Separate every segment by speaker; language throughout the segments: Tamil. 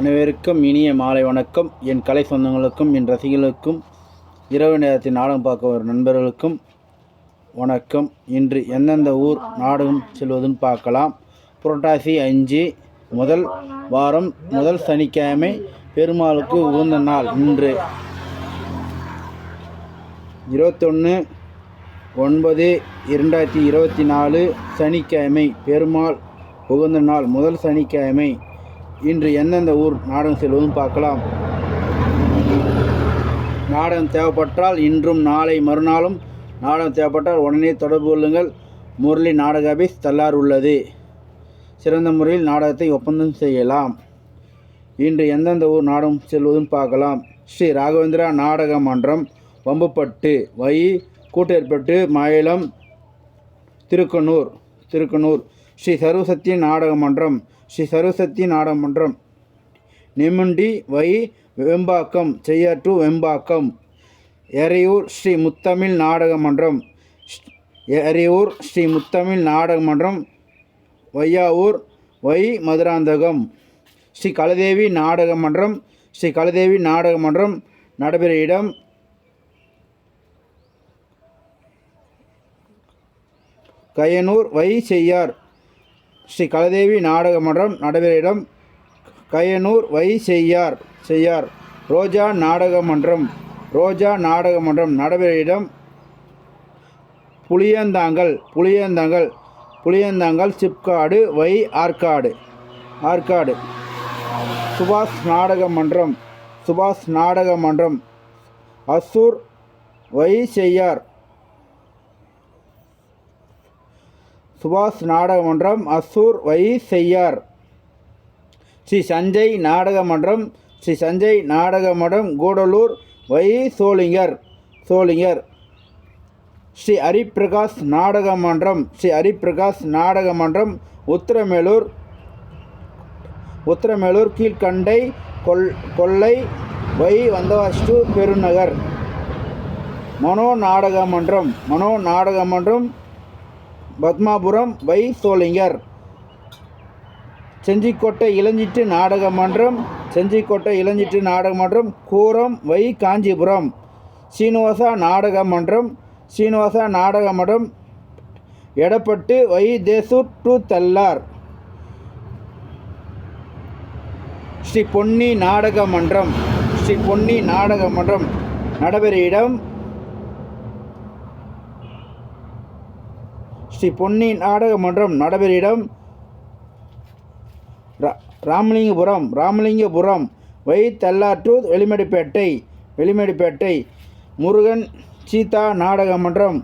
Speaker 1: அனைவருக்கும் இனிய மாலை வணக்கம். என் கலை சொந்தங்களுக்கும் என் ரசிகர்களுக்கும் இரவு நேரத்தில் நாடகம் பார்க்க வரும் நண்பர்களுக்கும் வணக்கம். இன்று எந்தெந்த ஊர் நாடகம் செல்வதுன்னு பார்க்கலாம். புரட்டாசி அஞ்சு முதல் வாரம் முதல் சனிக்கிழமை பெருமாளுக்கு உகந்த நாள் இன்று. இருபத்தொன்று ஒன்பது இரண்டாயிரத்தி இருபத்தி நாலு சனிக்கிழமை பெருமாள் உகந்த நாள் முதல் சனிக்கிழமை இன்று எந்தெந்த ஊர் நாடகம் செல்வதும் பார்க்கலாம். நாடகம் தேவைப்பட்டால் இன்றும் நாளை மறுநாளும் நாடகம் தேவைப்பட்டால் உடனே தொடர்பு கொள்ளுங்கள். முரளி நாடக ஆபீஸ் தள்ளார் உள்ளது. சிறந்த முறையில் நாடகத்தை ஒப்பந்தம் செய்யலாம். இன்று எந்தெந்த ஊர் நாடகம் செல்வதும் பார்க்கலாம். ஸ்ரீ ராகவேந்திரா நாடக மன்றம் வம்புப்பட்டு வை கூட்டேற்பட்டு மயிலம் திருக்கனூர் திருக்கனூர். ஸ்ரீ சர்வசக்தி நாடக மன்றம் ஸ்ரீ சரஸ்வதி நாடமன்றம். நெம்முண்டி வை வெம்பாக்கம் செய்யாற்று வெம்பாக்கம். எறையூர் ஸ்ரீ முத்தமிழ் நாடக மன்றம் எறையூர் ஸ்ரீ முத்தமிழ் நாடக மன்றம் வையாவூர் வை மதுராந்தகம். ஸ்ரீ கலதேவி நாடக மன்றம் ஸ்ரீ கலதேவி நாடக மன்றம் நடைபெற இடம் கையனூர் வை செய்யார். ஸ்ரீ கலதேவி நாடக மன்றம் நடைபெற இடம் கையனூர் வை செய்யார் செய்யார். ரோஜா நாடக மன்றம் ரோஜா நாடக மன்றம் நடைபெற இடம் புளியந்தாங்கல் புளியந்தாங்கல் புளியந்தாங்கல் சிப்காடு வை ஆற்காடு ஆற்காடு. சுபாஷ் நாடக மன்றம் சுபாஷ் நாடக மன்றம் அசூர் வை செய்யார். சுபாஷ் நாடக மன்றம் அசூர் வை செய்யார். ஸ்ரீ சஞ்சய் நாடக மன்றம் ஸ்ரீ சஞ்சய் நாடக மன்றம் கூடலூர் வை சோளிங்கர் சோளிங்கர். ஸ்ரீ ஹரிப்பிரகாஷ் நாடக மன்றம் ஸ்ரீ ஹரிப்பிரகாஷ் நாடக மன்றம் உத்திரமேலூர் உத்திரமேலூர் கீழ்கண்டை கொல் கொள்ளை வை வந்தவாஸ்டு பெருநகர். மனோ நாடக மன்றம் மனோ நாடக மன்றம் பத்மாபுரம் வை சோளிங்கர். செஞ்சிக்கோட்டை இளஞ்சிட்டு நாடக மன்றம் செஞ்சிக்கோட்டை இளஞ்சிட்டு நாடக மன்றம் கூரம் வை காஞ்சிபுரம். சீனிவாசா நாடக மன்றம் சீனிவாசா நாடக மன்றம் எடப்பட்டு வை தேசூர் டு தல்லார். ஸ்ரீ பொன்னி நாடக மன்றம் ஸ்ரீ பொன்னி நாடக மன்றம் நடைபெற இடம் ஸ்ரீ பொன்னி நாடக மன்றம் நடைபெற ரா- ராமலிங்கபுரம் ராமலிங்கபுரம் வைத்தல்லாற்றூர் வெளிமடிப்பேட்டை வெளிமடிப்பேட்டை முருகன் சீதா நாடக மன்றம்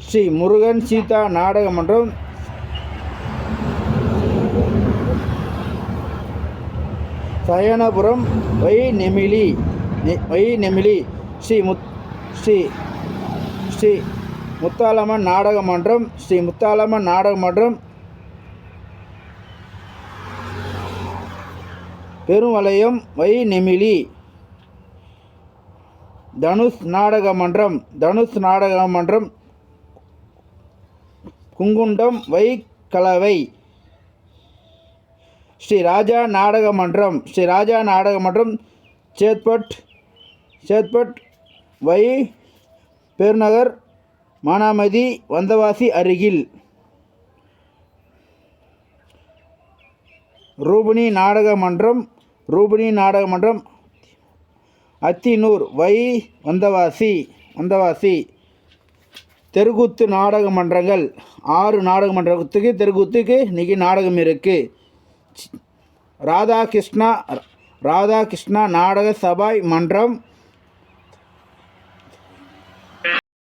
Speaker 1: ஸ்ரீ முருகன் சீதா நாடக மன்றம் சயனபுரம் வை நெமிலி வை நெமிலி ஸ்ரீ முத் ஸ்ரீ ஸ்ரீ முத்தாலம்மன் நாடக மன்றம் ஸ்ரீ முத்தாலம்மன் நாடக மன்றம் பெருவலயம் வை நெமிலி. தனுஷ் நாடக மன்றம் தனுஷ் நாடக மன்றம் குங்குண்டம் வை கலவை. ஸ்ரீ ராஜா நாடக மன்றம் ஸ்ரீ ராஜா நாடக மன்றம் சேத்பட் சேத்பட் வை பெருநகர் மானாமதி வந்தவாசி அருகில். ரூபினி நாடக மன்றம் ரூபினி நாடக மன்றம் அத்தினூர் வை வந்தவாசி வந்தவாசி. தெருக்கூத்து நாடக மன்றங்கள் ஆறு நாடக மன்றத்துக்கு தெருக்கூத்துக்கு இன்றைக்கி நாடகம் இருக்குது ராதாகிருஷ்ணா ராதாகிருஷ்ணா நாடக சபாய் மன்றம்